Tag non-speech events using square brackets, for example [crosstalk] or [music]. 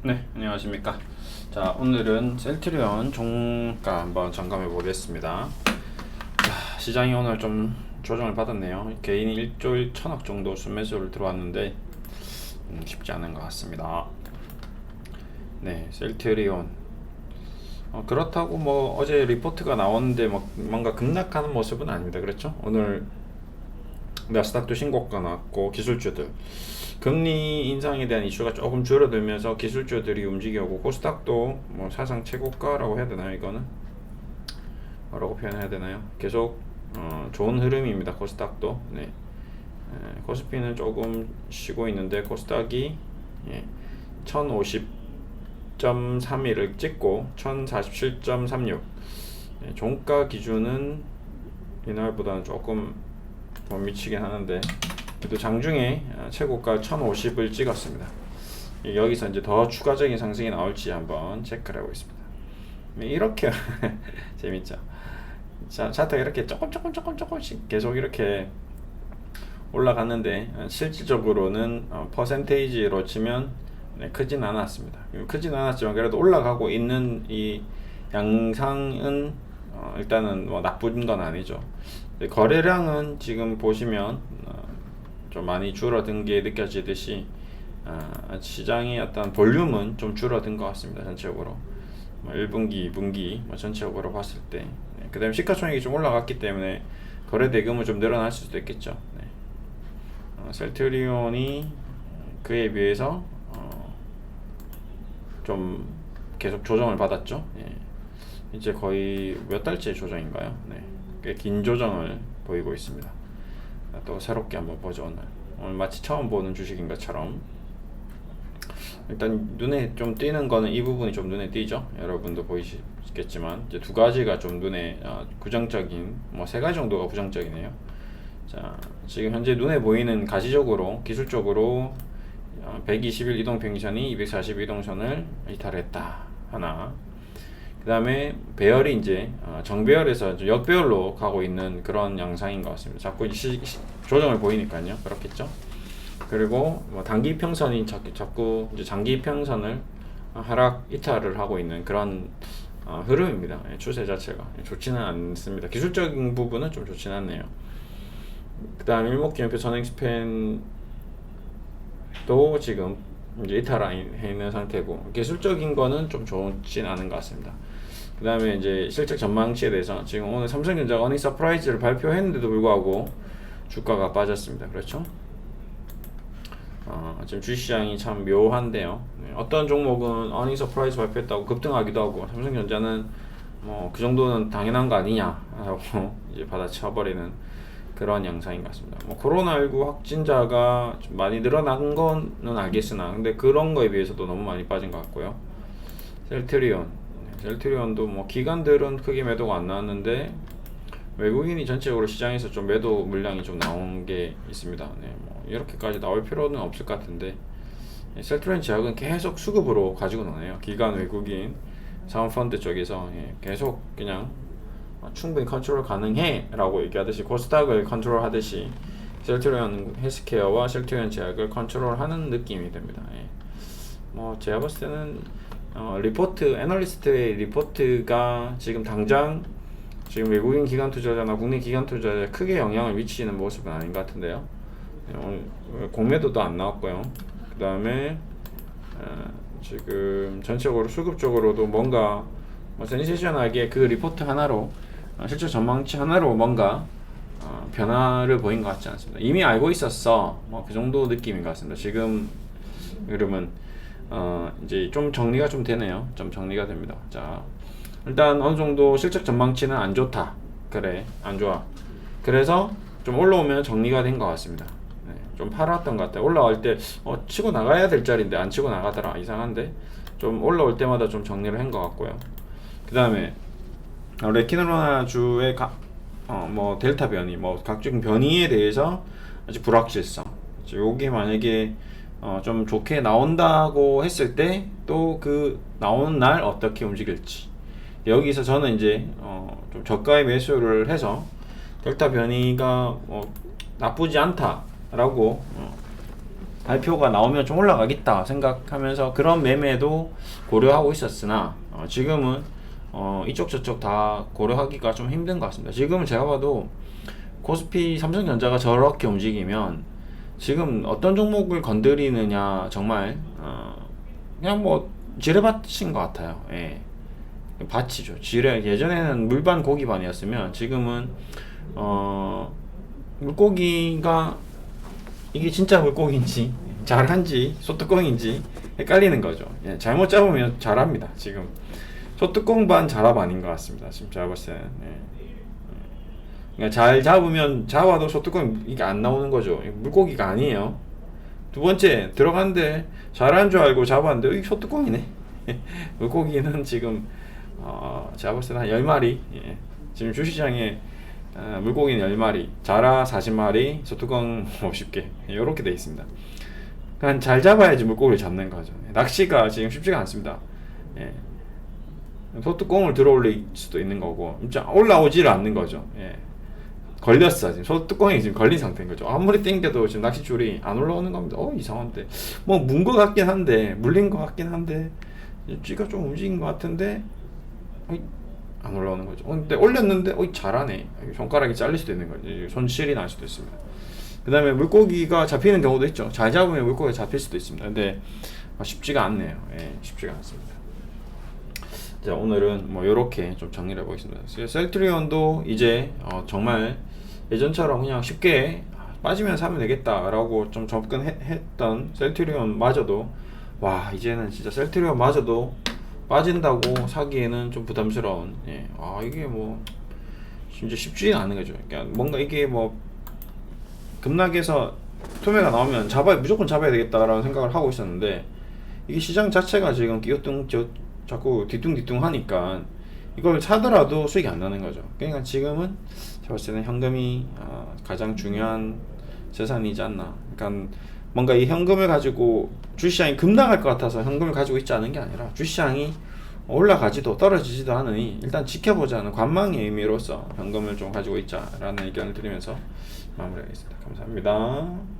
네, 안녕하십니까. 자, 오늘은 셀트리온 종가 한번 점검해 보겠습니다. 자, 시장이 오늘 좀 조정을 받았네요. 개인이 1조 1천억 정도 순매수를 들어왔는데 음, 쉽지 않은 것 같습니다. 네, 셀트리온. 어, 그렇다고 뭐 어제 리포트가 나왔는데 막 뭔가 급락하는 모습은 아닙니다. 그렇죠? 오늘 나스닥도 신고가 나왔고 기술주들 금리 인상에 대한 이슈가 조금 줄어들면서 기술주들이 움직여고 코스닥도 뭐 사상 최고가라고 해야 되나요 이거는? 뭐라고 표현해야 되나요? 계속 어, 좋은 흐름입니다 코스닥도. 네. 에, 코스피는 조금 쉬고 있는데 코스닥이 예, 1050.31을 찍고 1047.36 예, 종가 기준은 이날보다는 조금 못 미치긴 하는데 그래도 장중에 어, 최고가 1050을 찍었습니다. 예, 여기서 이제 더 추가적인 상승이 나올지 한번 체크를 하고 있습니다. 네, 이렇게 [laughs] 재밌죠. 자, 차트가 이렇게 조금 조금 조금 조금씩 계속 이렇게 올라갔는데 어, 실질적으로는 어, 퍼센테이지로 치면 네, 크진 않았습니다. 크진 않았지만 그래도 올라가고 있는 이 양상은 어, 일단은 뭐 나쁜 건 아니죠. 거래량은 지금 보시면 어, 좀 많이 줄어든 게 느껴지듯이 아, 시장의 어떤 볼륨은 좀 줄어든 것 같습니다. 전체적으로 뭐 1분기, 2분기 뭐 전체적으로 봤을 때 네. 그다음에 시가총액이 좀 올라갔기 때문에 거래 대금은 좀 늘어날 수도 있겠죠. 네. 어, 셀트리온이 그에 비해서 어, 좀 계속 조정을 받았죠. 예. 이제 거의 몇 달째 조정인가요? 네. 꽤 긴 조정을 보이고 있습니다. 또 새롭게 한번 보죠 오늘. 오늘 마치 처음 보는 주식인 것처럼 일단 눈에 좀 띄는 거는 이 부분이 좀 눈에 띄죠. 여러분도 보이시겠지만 이제 두 가지가 좀 눈에 어, 부정적인 뭐 세 가지 정도가 부정적이네요. 자 지금 현재 눈에 보이는 가시적으로 기술적으로 어, 121 이동 평균선이 240 이동선을 이탈했다 하나. 그 다음에 배열이 이제 어, 정배열에서 역배열로 가고 있는 그런 양상인 것 같습니다. 자꾸 시, 시, 조정을 보이니까요. 그렇겠죠. 그리고 뭐 단기 평선이 자꾸, 자꾸 이제 장기 평선을 하락 이탈을 하고 있는 그런 어, 흐름입니다. 예, 추세 자체가 예, 좋지는 않습니다. 기술적인 부분은 좀 좋지는 않네요. 그 다음 일목기형표 선행 스팬도 지금 이제 이탈해 있는 상태고 기술적인 거는 좀 좋진 않은 것 같습니다. 그 다음에 이제 실적 전망치에 대해서 지금 오늘 삼성전자가 어닝 서프라이즈를 발표했는데도 불구하고 주가가 빠졌습니다. 그렇죠? 어, 지금 주식시장이 참 묘한데요. 네, 어떤 종목은 어닝 서프라이즈 발표했다고 급등하기도 하고 삼성전자는 뭐 그 정도는 당연한 거 아니냐라고 [laughs] 이제 받아쳐버리는 그런 양상인 것 같습니다. 뭐 코로나19 확진자가 좀 많이 늘어난 거는 알겠으나 근데 그런 거에 비해서도 너무 많이 빠진 것 같고요. 셀트리온, 네, 셀트리온도 뭐 기관들은 크게 매도가 안 나왔는데 외국인이 전체적으로 시장에서 좀 매도 물량이 좀 나온 게 있습니다. 네, 뭐 이렇게까지 나올 필요는 없을 것 같은데 네, 셀트리온 제약은 계속 수급으로 가지고 나네요. 기관 외국인 자원펀드 쪽에서 예, 계속 그냥 어, 충분히 컨트롤 가능해 라고 얘기하듯이 코스닥을 컨트롤 하듯이 셀트리온 헬스케어와 셀트리온 제약을 컨트롤 하는 느낌이 됩니다. 예. 뭐 제가 봤을 때는 어, 리포트 애널리스트의 리포트가 지금 당장 지금 외국인 기관 투자자나 국내 기관 투자자에 크게 영향을 미치는 모습은 아닌 것 같은데요. 예, 오늘 공매도도 안 나왔고요. 그 다음에 어, 지금 전체적으로 수급적으로도 뭔가 뭐 센세이션하게 그 리포트 하나로 어, 실제 전망치 하나로 뭔가 어, 변화를 보인 것 같지 않습니다. 이미 알고 있었어. 뭐 그 정도 느낌인 것 같습니다. 지금 그러면 어, 이제 좀 정리가 좀 되네요. 좀 정리가 됩니다. 자, 일단 어느 정도 실적 전망치는 안 좋다. 그래, 안 좋아. 그래서 좀 올라오면 정리가 된 것 같습니다. 네, 좀 팔았던 것 같아요. 올라올 때 어, 치고 나가야 될 자리인데 안 치고 나가더라. 이상한데 좀 올라올 때마다 좀 정리를 한 것 같고요. 그 다음에 레키노로나주의 가, 어, 뭐 델타 변이, 뭐 각종 변이에 대해서 아직 불확실성. 요게 만약에 어, 좀 좋게 나온다고 했을 때 또 그 나오는 날 어떻게 움직일지. 여기서 저는 이제 어, 좀 저가의 매수를 해서 델타 변이가 어, 나쁘지 않다라고 어, 발표가 나오면 좀 올라가겠다 생각하면서 그런 매매도 고려하고 있었으나 어, 지금은 어, 이쪽 저쪽 다 고려하기가 좀 힘든 것 같습니다. 지금은 제가 봐도 코스피 삼성전자가 저렇게 움직이면 지금 어떤 종목을 건드리느냐 정말 어, 그냥 뭐 지뢰밭인 것 같아요. 예. 밭이죠. 지뢰 예전에는 물반 고기반이었으면 지금은 어 물고기가 이게 진짜 물고기인지 잘한지 소뚜껑인지 헷갈리는 거죠. 예, 잘못 잡으면 잘합니다. 지금 소뚜껑 반 자랍 아닌 것 같습니다. 지금 제가 봤을 때는. 예. 잘 잡으면 잡아도 소뚜껑 이게 안 나오는 거죠. 물고기가 아니에요. 두 번째 들어갔는데 잘한 줄 알고 잡았는데 이 소뚜껑이네. [laughs] 물고기는 지금 어, 제가 봤을 때한 10마리 예. 지금 주시장에 어, 물고기는 10마리 자라 40마리 소뚜껑 50개 이렇게 돼 있습니다 그러니까 잘 잡아야지 물고기를 잡는 거죠 낚시가 지금 쉽지가 않습니다 예. 소뚜껑을 들어올릴 수도 있는 거고 진짜 올라오지를 않는 거죠 예. 걸렸어 지금 소뚜껑이 지금 걸린 상태인 거죠 아무리 땡겨도 지금 낚싯줄이 안 올라오는 겁니다 어 이상한데 뭐문거 같긴 한데 물린 거 같긴 한데 쥐가 좀 움직인 것 같은데 어이, 안 올라오는 거죠. 어, 근데 올렸는데 어이 잘하네. 손가락이 잘릴 수도 있는 거죠. 손실이 날 수도 있습니다. 그 다음에 물고기가 잡히는 경우도 있죠. 잘 잡으면 물고기가 잡힐 수도 있습니다. 근데 아, 쉽지가 않네요. 예, 쉽지가 않습니다. 자 오늘은 뭐 이렇게 좀 정리를 해보겠습니다. 셀트리온도 이제 어, 정말 예전처럼 그냥 쉽게 빠지면 사면 되겠다라고 좀 접근했던 셀트리온마저도 와 이제는 진짜 셀트리온마저도 빠진다고 사기에는 좀 부담스러운 예. 아 이게 뭐 진짜 쉽지는 않은 거죠 그러니까 뭔가 이게 뭐 급락해서 투매가 나오면 잡아 무조건 잡아야 되겠다라는 생각을 하고 있었는데 이게 시장 자체가 지금 끼어뚱 저 자꾸 뒤뚱뒤뚱 하니까 이걸 사더라도 수익이 안 나는 거죠 그러니까 지금은 제가 봤을 때는 현금이 아, 가장 중요한 재산이지 않나 그러니까 뭔가 이 현금을 가지고 주시장이 급락할 것 같아서 현금을 가지고 있지 않은 게 아니라 주시장이 올라가지도 떨어지지도 않으니 일단 지켜보자는 관망의 의미로서 현금을 좀 가지고 있자라는 의견을 드리면서 마무리하겠습니다. 감사합니다.